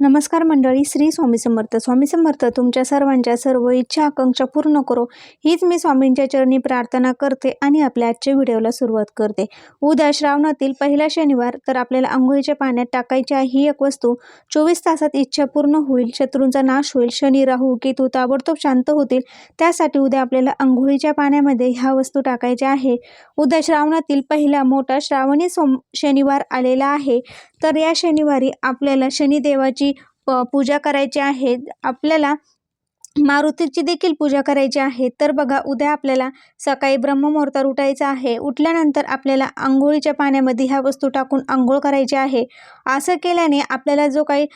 नमस्कार मंडळी श्री स्वामी समर्थ. स्वामी समर्थ तुमच्या सर्वांच्या सर्व इच्छा आकांक्षा पूर्ण करो. हीच मी स्वामींच्या चरणी प्रार्थना करते आणि आपल्या आजच्या व्हिडिओला सुरुवात करते. उद्या श्रावणातील पहिला शनिवार तर आपल्याला आंघोळीच्या पाण्यात टाकायची आहे ही एक वस्तू. चोवीस तासात इच्छा पूर्ण होईल शत्रूंचा नाश होईल शनी राहू केतू ताबडतोब शांत होतील. त्यासाठी उद्या आपल्याला आंघोळीच्या पाण्यामध्ये ह्या वस्तू टाकायच्या आहे. उद्या श्रावणातील पहिला मोठा श्रावणी सोम शनिवार आलेला आहे. तर या शनिवारी आपल्याला शनिदेवाची प पूजा करायची आहे आपल्याला मारुतीची देखील पूजा करायची आहे. तर बघा उद्या आपल्याला सकाळी ब्रह्ममुहूर्तावर उठायचं आहे. उठल्यानंतर आपल्याला आंघोळीच्या पाण्यामध्ये ह्या वस्तू टाकून आंघोळ करायची आहे. असं केल्याने आपल्याला जो काही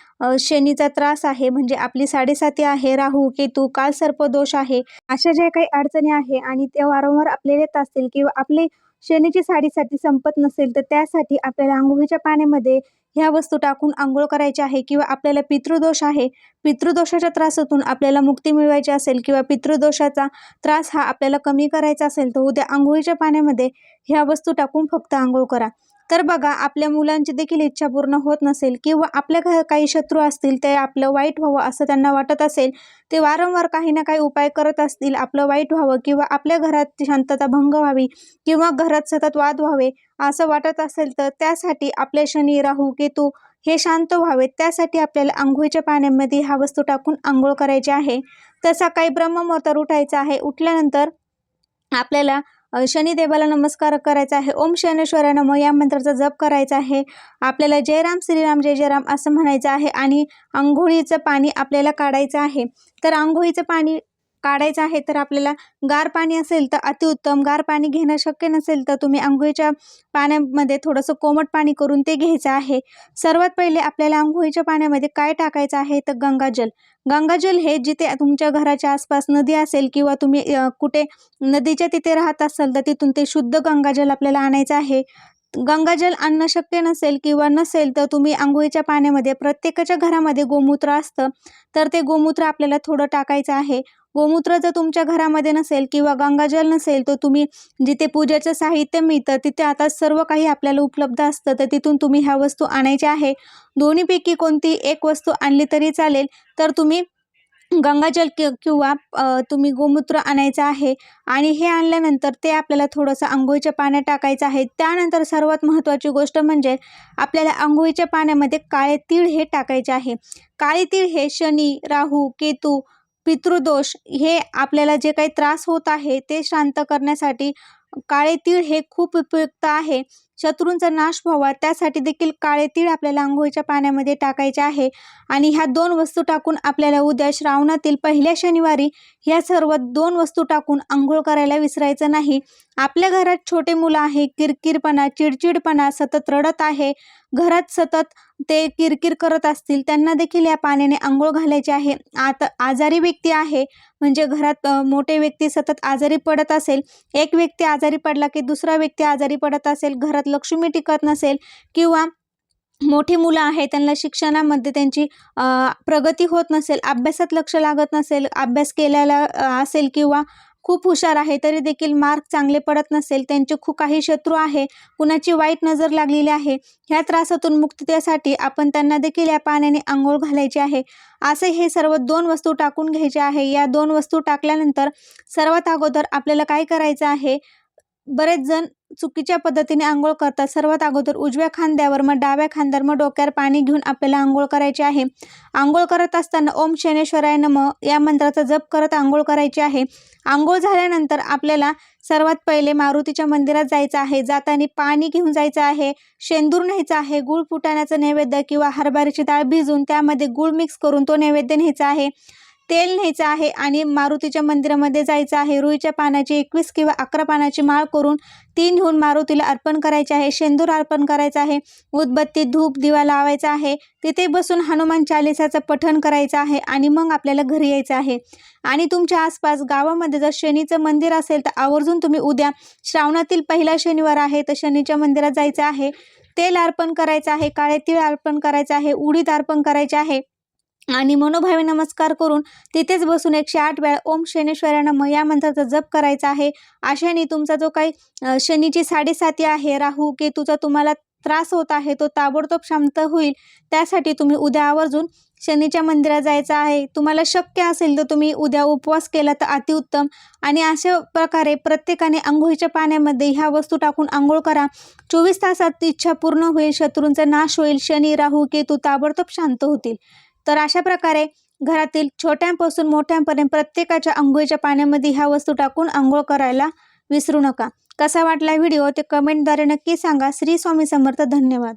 शनीचा त्रास आहे म्हणजे आपली साडेसाती आहे राहू केतू कालसर्पदोष आहे अशा ज्या काही अडचणी आहे आणि त्या वारंवार आपल्याला येत असतील किंवा आपले शनीची साडेसाती संपत नसेल तर त्यासाठी आपल्याला आंघोळीच्या पाण्यामध्ये ह्या वस्तू टाकून आंघोळ करायची आहे किंवा आपल्याला पितृदोष आहे पितृदोषाच्या त्रासातून आपल्याला मुक्ती मिळवायची असेल किंवा पितृदोषाचा त्रास हा आपल्याला कमी करायचा असेल तर उद्या आंघोळीच्या पाण्यामध्ये ह्या वस्तू टाकून फक्त आंघोळ करा. तर बघा आपल्या मुलांची देखील इच्छा पूर्ण होत नसेल किंवा आपल्या घ काही शत्रू असतील ते आपलं वाईट व्हावं असं त्यांना वाटत असेल ते वारंवार काही ना काही उपाय करत असतील आपलं वाईट व्हावं किंवा आपल्या घरात शांतता भंग व्हावी किंवा घरात सतत वाद व्हावे असं वाटत असेल तर त्यासाठी आपले शनी राहू केतू हे शांत व्हावेत. त्यासाठी आपल्याला आंघोळीच्या पाण्यामध्ये हा वस्तू टाकून आंघोळ करायची आहे. तसा काही ब्रह्ममुहूर्तावर उठायचा आहे उठल्यानंतर आपल्याला शनिदेवाला नमस्कार करायचा आहे. ओम शनेश्वरा नमो या मंत्राचा जप करायचा आहे. आपल्याला जयराम श्रीराम जय जयराम असं म्हणायचं आहे आणि आंघोळीचं पाणी आपल्याला काढायचं आहे. तर आंघोळीचं पाणी काढायचं आहे तर आपल्याला गार पाणी असेल तर अतिउत्तम. गार पाणी घेणं शक्य नसेल तर तुम्ही आंघोळीच्या पाण्यामध्ये थोडंसं कोमट पाणी करून ते घ्यायचं आहे. सर्वात पहिले आपल्याला आंघोळीच्या पाण्यामध्ये काय टाकायचं आहे तर गंगाजल गंगाजल हे जिथे तुमच्या घराच्या आसपास नदी असेल किंवा तुम्ही कुठे नदीच्या तिथे राहत असाल तर तिथून ते शुद्ध गंगाजल आपल्याला आणायचं आहे. गंगाजल आणणं शक्य नसेल किंवा नसेल तर तुम्ही आंघोळीच्या पाण्यामध्ये प्रत्येकाच्या घरामध्ये गोमूत्र असतं. तर ते गोमूत्र आपल्याला थोडं टाकायचं आहे. गोमूत्र जर तुमच्या घरामध्ये नसेल किंवा गंगाजल नसेल तर तुम्ही जिथे पूजेचं साहित्य मिळतं तिथे आता सर्व काही आपल्याला उपलब्ध असतं. तर तिथून तुम्ही ह्या वस्तू आणायच्या आहे. दोन्हीपैकी कोणती एक वस्तू आणली तरी चालेल. तर तुम्ही गंगाजल कि किंवा तुम्ही गोमूत्र आणायचं आहे आणि हे आणल्यानंतर ते आपल्याला थोडंसं आंघोळीच्या पाण्यात टाकायचं आहे. त्यानंतर सर्वात महत्त्वाची गोष्ट म्हणजे आपल्याला आंघोळीच्या पाण्यामध्ये काळे तीळ हे टाकायचे आहे. काळे तीळ हे शनी राहू केतू पितृदोष हे आपल्याला जे काही त्रास होत आहे ते शांत करण्यासाठी काळे तीळ हे खूप उपयुक्त आहे. शत्रूंचा नाश व्हावा त्यासाठी देखील काळे तीळ आपल्याला आंघोळीच्या पाण्यामध्ये टाकायचे आहे. आणि ह्या दोन वस्तू टाकून आपल्याला उद्या श्रावणातील पहिल्या शनिवारी ह्या सर्व दोन वस्तू टाकून आंघोळ करायला विसरायचं नाही. आपल्या घरात छोटे मुलं आहे किरकिरपणा चिडचिडपणा सतत रडत आहे. घरात सतत ते किरकिर करत असतील त्यांना देखील या पाण्याने आंघोळ घालायची आहे. आता आजारी व्यक्ती आहे म्हणजे घरात मोठे व्यक्ती सतत आजारी पडत असेल. एक व्यक्ती आजारी पडला की दुसरा व्यक्ती आजारी पडत असेल घरात लक्ष्मी टिकत नसेल किंवा मोठी मुलं आहे त्यांना शिक्षणामध्ये त्यांची प्रगती होत नसेल अभ्यासात लक्ष लागत नसेल अभ्यास केलेला असेल किंवा खूप हुशार आहे तरी देखील मार्क चांगले पडत नसेल त्यांचे खूप काही शत्रू आहे कुणाची वाईट नजर लागलेली आहे ह्या त्रासातून मुक्ततेसाठी आपण त्यांना देखील या पाण्याने आंघोळ घालायची आहे. असे हे सर्व दोन वस्तू टाकून घ्यायचे आहे. या दोन वस्तू टाकल्यानंतर सर्वात अगोदर आपल्याला काय करायचं आहे? बरेच जण चुकीच्या पद्धतीने आंघोळ करतात. सर्वात अगोदर उजव्या खांद्यावर मग डाव्या खांद्यावर मग डोक्यावर पाणी घेऊन आपल्याला आंघोळ करायची आहे. आंघोळ करत असताना ओम शनेश्वराय नम या मंत्राचा जप करत आंघोळ करायची आहे. आंघोळ झाल्यानंतर आपल्याला सर्वात पहिले मारुतीच्या मंदिरात जायचं आहे. जाताना पाणी घेऊन जायचं आहे शेंदूर न्यायचं आहे गुळ फुटाण्याचं नैवेद्य किंवा हरभऱ्याची डाळ भिजून त्यामध्ये गुळ मिक्स करून तो नैवेद्य न्यायचा आहे. तेल न्यायचं आहे आणि मारुतीच्या मंदिरामध्ये जायचं आहे. रुईच्या पानाची एकवीस किंवा अकरा पानाची माळ करून ती नेऊन मारुतीला अर्पण करायचे आहे. शेंदूर अर्पण करायचं आहे. उदबत्ती धूप दिवा लावायचा आहे. तिथे बसून हनुमान चालिसाचं पठण करायचं आहे आणि मग आपल्याला घरी यायचं आहे. आणि तुमच्या आसपास गावामध्ये जर शनीचं मंदिर असेल तर आवर्जून तुम्ही उद्या श्रावणातील पहिला शनिवार आहे तर शनीच्या मंदिरात जायचं आहे. तेल अर्पण करायचं आहे काळे तीळ अर्पण करायचं आहे उडीद अर्पण करायचे आहे. आणि मनोभावे नमस्कार करून तिथेच बसून एकशे आठ वेळा ओम शनेश्वरा नम या मंत्राचा जप करायचा आहे. अशाने तुमचा जो काही शनीची साडेसाती आहे राहू केतूचा तुम्हाला त्रास होत आहे तो ताबडतोब शांत होईल. त्यासाठी तुम्ही उद्या आवर्जून शनीच्या मंदिरात जायचं आहे. तुम्हाला शक्य असेल तर तुम्ही उद्या उपवास केला तर अतिउत्तम. आणि अशा प्रकारे प्रत्येकाने आंघोळीच्या पाण्यामध्ये ह्या वस्तू टाकून आंघोळ करा. चोवीस तासात इच्छा पूर्ण होईल शत्रूंचा नाश होईल शनी राहू केतू ताबडतोब शांत होतील. तर अशा प्रकारे घरातील छोट्यांपासून मोठ्यांपर्यंत प्रत्येकाच्या आंघोळीच्या पाण्यामध्ये ह्या वस्तू टाकून आंघोळ करायला विसरू नका. कसा वाटला व्हिडिओ ते कमेंटद्वारे नक्की सांगा. श्री स्वामी समर्थ धन्यवाद.